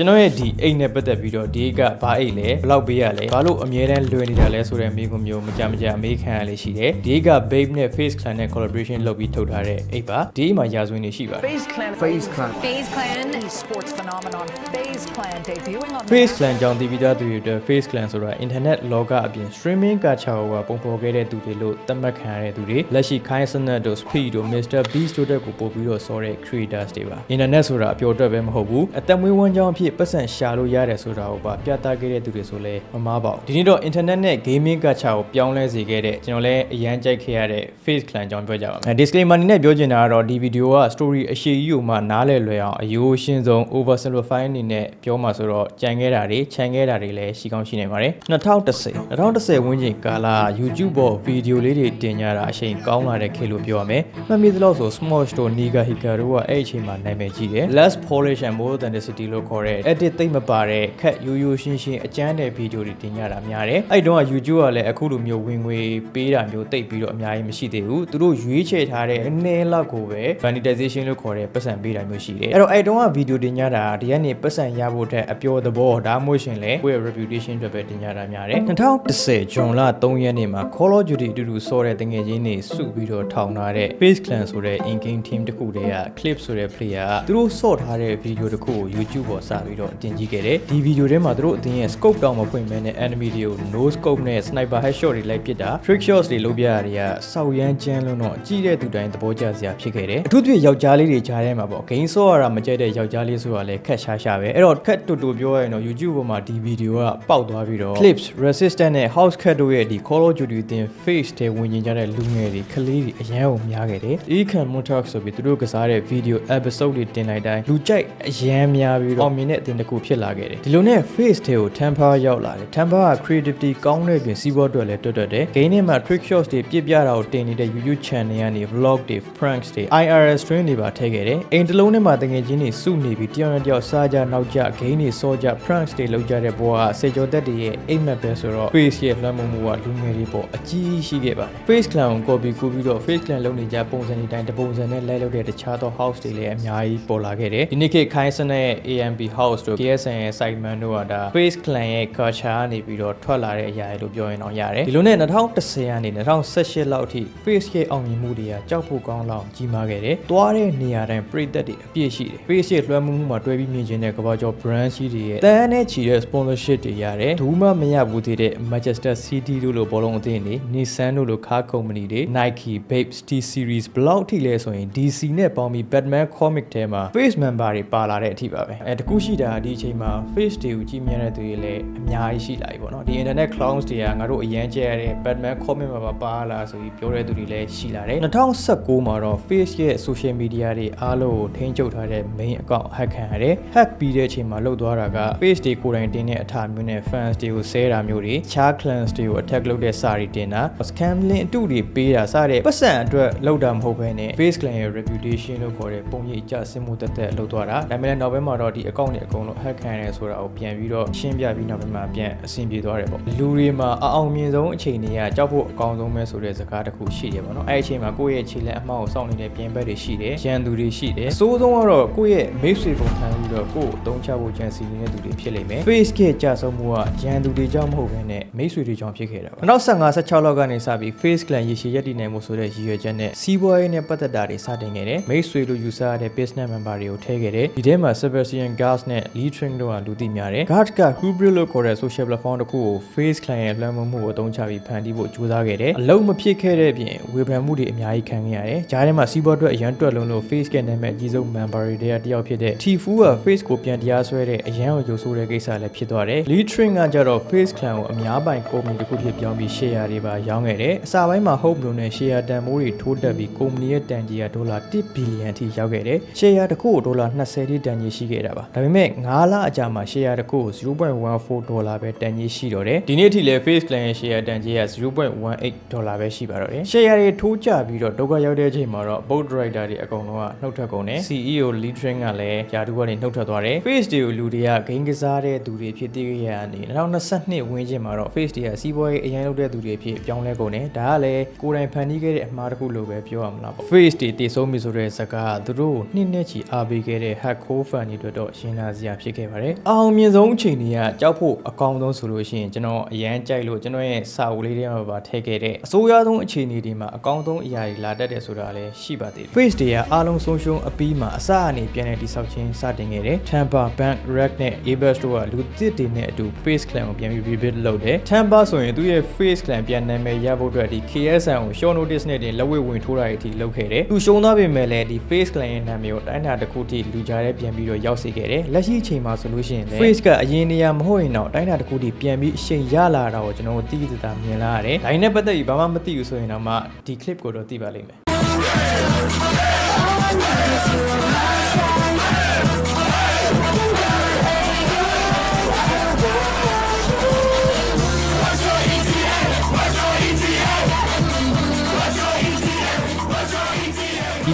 ကျွန်တော်ရဲ့ဒီအိတ်နဲ့ပတ်သက်ပြီးတော့ဒီအိတ်ကဘာအိတ်လဲဘယ်လောက်ပေးရလဲဘာလို့အမြဲတမ်းလွယ်နေတာလဲဆိုတဲ့မိကုံမျိုးမကြမကြအမေးခံရလေးရှိတယ်ဒီအိတ်က Babe နဲ့ Face Clan နဲ့ collaboration လုပ်ပြီးထုတ်ထားတဲ့အိတ်ပါဒီအိတ်မှာရာဇဝင်တွေရှိပါတယ် FaZe Clan. FaZe Clan. FaZe Clan. Esports phenomenon. FaZe Clan debuting on Face Clan ကြောင့်တည်ပြီးသားသူတွေအတွက် Face Clan ဆိုတာ internet လောကအပြင် streaming culture ကိုပုံဖော်ခဲ့တဲ့သူတွေလို့သတ်မှတ်ခံရတဲ့သူတွေလက်ရှိ Kai Cenat တို့ Speed တို့ Mr Beast တို့တက်ကိုပို့ပြီးတော့စောတဲ့ creators တွေပါ internet ဆိုတာအပျော်အတွက်ပဲမဟုတ်ဘူးအသက်မွေးဝမ်းကြောင်းအဖြစ်ပတ်စံရှာလို့ရတယ်ဆိုတာကိုပါပြသခဲ့တဲ့သူတွေဆိုလဲမမားပါဘူးဒီနေ့တော့ internet နဲ့ gaming culture ကိုပြောင်းလဲစေခဲ့တဲ့ကျွန်တော်လည်းအရန်ကြိုက်ခဲ့ရတဲ့ Face Clan ကြောင့်ပြောကြပါမယ် disclaimer အနေနဲ့ပြောချင်တာကတော့ဒီဗီဒီယိုက story အရှိကြီးကိုမှနားလည်လွယ်အောင်အယိုးရှင်းဆုံး over simplify အနေနဲ့ပြောမှာဆိုတော့ကြံခဲ့တာတွေခြံခဲ့တာတွေလည်းရှိကောင်းရှိနေပါတယ်2010 2010ဝန်းကျင်ကာလ YouTube ပေါ်ဗီဒီယိုလေးတွေတင်ကြတာအချိန်ကောင်းလာတဲ့ခေတ်လို့ပြောရမယ်မှတ်မိသလောက်ဆို Smosh တို့ Niga Hika တို့ကအဲ့အချိန်မှာနာမည်ကြီးတယ် less polish and more authenticity လို့ခေါ်တဲ့ edit သိမ့်မပါတဲ့ခက်ရိုးရိုးရှင်းရှင်းအကျန်းတဲ့ဗီဒီယိုတွေတင်ကြတာများတယ်အဲ့တုန်းက YouTube ကလည်းအခုလိုမျိုးဝင်ငွေပေးတာမျိုးတိတ်ပြီးတော့အများကြီးမရှိသေးဘူးသူတို့ရွေးချယ်ထားတဲ့အနေလောက်ကိုပဲ monetization လို့ခေါ်တဲ့ပတ်စံပေးတာမျိုးရှိတယ်အဲ့တော့အဲ့တုန်းကဗီဒီယိုတင်ကြတာဒီကနေပတ်စံရဖို့အတွက်အပျော်သဘောဒါမှမဟုတ်ရှင်လေကိုယ့်ရဲ့ reputation အတွက်ပဲတင်ကြတာများတယ်2010ဇွန်လ3ရက်နေ့မှာ Call of Duty အတူတူစောတဲ့တငယ်ချင်းတွေစုပြီးတော့ထောင်ထားတဲ့ Face Clan ဆိုတဲ့ in-game team တစ်ခုတည်းက Clip ဆိုတဲ့ player ကသူတို့စော့ထားတဲ့ဗီဒီယိုတစ်ခုကို YouTube ပေါ်စပြီးတော့တင်ကြည့်ခဲ့တယ်ဒီဗီဒီယိုထဲမှာသူတို့အတင်းရဲ့ scope တောင်မဖွင့်မဲနဲ့ enemy တွေကို no scope နဲ့ sniper headshot တွေလိုက်ပစ်တာ trick shots တွေလုပ်ပြရတွေကစောက်ရမ်းကျန်းလုံးတော့ကြည့်တဲ့သူတိုင်းသဘောကျစရာဖြစ်ခဲ့တယ်အထူးသဖြင့်ယောက်ျားလေးတွေကြားထဲမှာပေါ့ game ဆော့ရတာမကြိုက်တဲ့ယောက်ျားလေးဆိုတာလည်းခက်ရှားရှားပဲအဲ့တော့ခက်တူတူပြောရရင်တော့ YouTube ပေါ်မှာဒီဗီဒီယိုကပေါက်သွားပြီးတော့ clips resistant နဲ့ house cat တို့ရဲ့ဒီ call of duty တင် face တွေဝင်ကျင်ကြတဲ့လူငယ်တွေကလေးတွေအရန်ကိုများခဲ့တယ် Ekan Montauk ဆိုပြီးသူတို့ကစားတဲ့ video episode တွေတင်လိုက်တိုင်းလူကြိုက်အရန်များပြီးတော့အောင်မြင်တဲ့အတင်တစ်ခုဖြစ်လာခဲ့တယ်ဒီလိုနဲ့ face တွေကို temper ရောက်လာတယ် temper က creativity ကောင်းတဲ့ပြင်စီးပွားအတွက်လည်းတွတ်တွတ်တယ် game ထဲမှာ trick shots တွေပြစ်ပြတာကိုတင်နေတဲ့ YouTube channel ကနေ vlog တွေ pranks တွေ IRL stream တွေပါထည့်ခဲ့တယ်အိမ်တစ်လုံးထဲမှာတကယ်ချင်းတွေစုနေပြီးတယောက်နဲ့တယောက်စားကြနောက်ကြ game တွေစောကြ pranks တွေလုပ်ကြတဲ့ဘဝကစေကျော်သက်တွေရဲ့အိမ်မက်ပဲဆိုတော့ face ရဲ့လွှမ်းမိုးမှုကလူငယ်တွေပေါ်အကြီးရှိခဲ့ပါတယ် face clan ကို copy ကူပြီးတော့ face clan လုပ်နေကြပုံစံတွေတိုင်းတပုံစံနဲ့လိုက်လုပ်တဲ့တခြားသော house တွေလည်းအများကြီးပေါ်လာခဲ့တယ်ဒီနေ့ခေတ်ခိုင်းစနဲ့ AMP house တို့ KSN ရဲ့ Simon တို့ကဒါ face clan ရဲ့ culture ကနေပြီးတော့ထွက်လာတဲ့အရာတွေလို့ပြောရင်တော့ရတယ်ဒီလိုနဲ့2010ကနေ2018လောက်အထိ face ရဲ့အောင်မြင်မှုတွေကကြောက်ဖို့ကောင်းလောက်ကြီးမားခဲ့တယ်တွားတဲ့နေရာတိုင်းပရိသတ်တွေအပြည့်ရှိတယ် face ရဲ့လွှမ်းမိုးမှုမှာတွဲပြီးမြင်ခြင်းတဲ့ကမ္ဘာကျော် brand ကြီးတွေရဲ့တန်းနဲ့ချီတဲ့ sponsorship တွေရတယ်ဒူးမမရဘူးသေးတဲ့ Manchester City တို့လိုဘောလုံးအသင်းတွေ Nissan တို့လိုကားကုမ္ပဏီတွေ Nike Babes T series ဘလောက်ထိလဲဆိုရင် DC နဲ့ပေါင်းပြီး Batman comic ထဲမှာ face member တွေပါလာတဲ့အထိပါပဲအဲတကူရှိတာဒီအချိန်မှာ face တွေကိုကြည့်မြင်တဲ့သူတွေလည်းအများကြီးရှိလာပြီပေါ့နော်ဒီ internet clowns တွေကငါတို့အရန်ကျဲရတဲ့ Batman comic မှာပါပါလာဆိုပြီးပြောတဲ့သူတွေလည်းရှိလာတယ်2019မှာတော့ face ရဲ့ social media တွေအားလုံးကိုထိန်းချုပ်ထားတဲ့ main account hack ခံရတယ် hack ပြီးတဲ့အချိန်မှာလုပ်သွားတာက face တွေကိုယ်တိုင်တင်တဲ့အထာမျိုးနဲ့ fans တွေကိုဆဲတာမျိုးတွေ char clans တွေကို attack လုပ်တဲ့စာတွေတင်တာ scam link အတုတွေပေးတာစတဲ့ပတ်စံအတွက်လုပ်တာမဟုတ်ဘဲနဲ့ face clan ရဲ့ reputation လို့ခေါ်တဲ့ပုံရိပ်အကျဆင်းမှုတက်တက်လုပ်သွားတာဒါပေမဲ့နောက်ပိုင်းမှာတော့ဒီ account တွေအကုန်လုံး hack ခံရတယ်ဆိုတာကိုပြန်ပြီးတော့ရှင်းပြပြီးနောက်ပိုင်းမှာပြန်အဆင်ပြေသွားတယ်ပေါ့လူတွေမှာအအောင်မြင်ဆုံးအချိန်တွေကကြောက်ဖို့အကောင်းဆုံးပဲဆိုတဲ့စကားတစ်ခုရှိတယ်ပေါ့နော်အဲ့ဒီအချိန်မှာကိုယ့်ရဲ့ခြေလက်အမှားကိုစောင့်နေတဲ့ပြင်ဘက်တွေရှိတယ်ရန်သူတွေရှိတယ်အဆိုးဆုံးကတော့ကိုယ့်ရဲ့မိတ်ဆွေပုံခံပြီးတော့ကိုယ့်ကိုအသုံးချဖို့ကြံစီနေတဲ့သူတွေဖြစ်လိမ့်မယ် face ကကြာဆုံးမှုကရန်သူတွေကြောင့်မဟုတ်ဘဲနဲ့မိတ်ဆွေတွေကြောင့်ဖြစ်ခဲ့တာပါ2015 16လောက်ကနေစပြီး face clan ရေရှည်ရက်တည်နိုင်မှုဆိုတဲ့ရည်ရွယ်ချက်နဲ့စီးပွားရေးနဲ့ပတ်သက်တာတွေစတင်ခဲ့တယ်မိတ်ဆွေလို့ယူဆရတဲ့ business member တွေကိုထည့်ခဲ့တယ်ဒီထဲမှာ Sebastian Gas နဲ့ Lee Tring တို့ကလူသိများတယ် Gas က Hubris လို့ခေါ်တဲ့ social platform တစ်ခုကို face clan ရဲ့လွှမ်းမိုးမှုကိုအသုံးချပြီးဖန်တီးဖို့ကြိုးစားခဲ့တယ်အလုံးမဖြစ်ခဲ့တဲ့ပြင်ဝေဖန်မှုတွေအများကြီးခံခဲ့ရတယ်ဂျားထဲမှာစီးပွားအတွက်အရန်တွက်လုံးလို့ face ကနာမည်အကြီးဆုံး member တွေတယောက်ဖြစ်တဲ့ Tifu က face ကိုပြန်တရားစွဲတဲ့အရန်ကိုယိုဆိုးတဲ့ကိစ္စလည်းဖြစ်သွားတယ် Lee Tring ကကြတော့ face clan ကိုအများပိုင်ကုမ္ပဏီတစ်ခုဖြစ်ပြောင်းပြီး share တွေပါရောင်းခဲ့တယ်အစပိုင်းမှာ hope လို့နဲ့ share တန်ဖိုးတွေထိုးတက်ပြီးကုမ္ပဏီရဲ့တန်ကြီးကဒေါ်လာ1ဘီလီယံထိရောက်ခဲ့တယ် share တစ်ခုကိုဒေါ်လာ20တိတန်ကြီးရှိခဲ့တာပါဒါပေမဲ့9လအကြာမှာ share တစ်ခုကို0.14ဒေါ်လာပဲတန်ကြီးရှိတော့တယ်ဒီနေ့ထိလည်း face clan ရဲ့ share တန်ကြီးက0.18ဒေါ်လာပဲရှိပါတော့တယ် share တွေထိုးကျပြီးတော့ဒုက္ခရောက်တဲ့အချိန်မှာတော့ board director တွေအကုန်လုံးကနှုတ်ထွက်ကုန်တယ် CEO Lee Tring ကလည်းယာတူကနေနှုတ်ထွက်သွားတယ်ပါတယ် face တွေကိုလူတွေကဂိမ်းကစားတဲ့သူတွေဖြစ်တည်ခဲ့ရတဲ့2022ဝန်းကျင်မှာတော့ face တွေကစီးပွားရေးအရင်လုပ်တဲ့သူတွေဖြစ်ပြောင်းလဲကုန်တယ်ဒါကလည်းကိုယ်တိုင်ဖန်တီးခဲ့တဲ့အမှားတစ်ခုလို့ပဲပြောရမလားပေါ့ face တွေတည်ဆုံးပြီဆိုတဲ့ဇာတ်ကားကသူတို့ကိုနှစ်နှစ်ချီအားပေးခဲ့တဲ့ hack core fan တွေအတွက်တော့ရှင်းလာစရာဖြစ်ခဲ့ပါတယ်အအောင်မြင်ဆုံးအချိန်တွေကကြောက်ဖို့အကောင်းဆုံးဆိုလို့ရှိရင်ကျွန်တော်အရန်ကြိုက်လို့ကျွန်တော်ရဲ့စာအုပ်လေးတွေမှာပါထည့်ခဲ့တဲ့အစိုးရဆုံးအခြေအနေတွေမှာအကောင်းဆုံးအရာတွေလာတတ်တယ်ဆိုတာလည်းရှိပါသေးတယ် face တွေကအားလုံးဆုံးရှုံးအပြီးမှာအစအနေပြန်လည်တိဆောက်ခြင်းစတင်ခဲ့တယ် Tampa Bank Rack နဲ့ Abers တို့ကလူသစ်တွေနဲ့အတူ face clan ကိုပြန်ပြီး rebuild လုပ်တယ် Tampa ဆိုရင်သူ့ရဲ့ face clan ပြန်နာမည်ရဖို့အတွက်ဒီ KSN ကို show notice နဲ့တင်လက်ဝဲဝင်ထိုးတာတွေအထိလုပ်ခဲ့တယ်သူရှုံးသွားပေမဲ့လည်းဒီ face clan ရဲ့နာမည်ကိုတိုင်းတာတစ်ခုထိလူကြားထဲပြန်ပြီးတော့ရောက်စေခဲ့တယ်လက်ရှိအချိန်မှာဆိုလို့ရှိရင်လည်း face ကအရင်နေရာမဟုတ်ရင်တော့တိုင်းတာတစ်ခုထိပြန်ပြီးအချိန်ရလာတာကိုကျွန်တော်တို့သိသိသာသာမြင်လာရတယ်ဒါနဲ့ပတ်သက်ပြီးဘာမှမသိဘူးဆိုရင်တော့မှဒီ clip ကိုတော့သိပါလိမ့်မယ်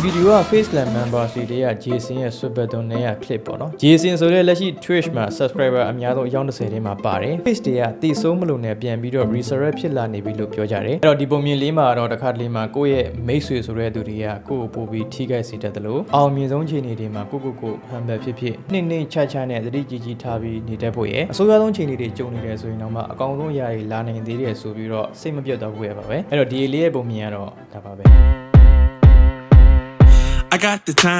ဗီဒီယိုက Face Clan Member တွေတွေက Jason ရဲ့ Super Don နဲ့ clip ပေါ့နော် Jason ဆိုတဲ့လက်ရှိ Twitch မှာ subscriber အများဆုံးအယောက်30ထဲမှာပါတယ် Face တွေကတည်ဆုံးမလို့နဲ့ပြန်ပြီးတော့ resurrect ဖြစ်လာနေပြီလို့ပြောကြတယ်အဲ့တော့ဒီပုံမြင်လေးမှာတော့တစ်ခါတလေမှာကိုယ့်ရဲ့မိတ်ဆွေဆိုတဲ့သူတွေကကိုယ့်ကိုပို့ပြီးထိခိုက်စေတတ်တယ်လို့အောင်မြင်ဆုံးခြေအနေတွေမှာကိုကိုကို humble ဖြစ်ဖြစ်နှိမ့်နှိမ့်ချချနဲ့သတိကြီးကြီးထားပြီးနေတတ်ဖို့ရဲ့အဆိုးရွားဆုံးခြေအနေတွေကြုံနေတယ်ဆိုရင်တော့မှအကောင်ဆုံးအရာတွေလာနိုင်သေးတယ်ဆိုပြီးတော့စိတ်မပြတ်တော့ဘူးရပါပဲအဲ့တော့ဒီလေးရဲ့ပုံမြင်ကတော့ဒါပါပဲ I got the time.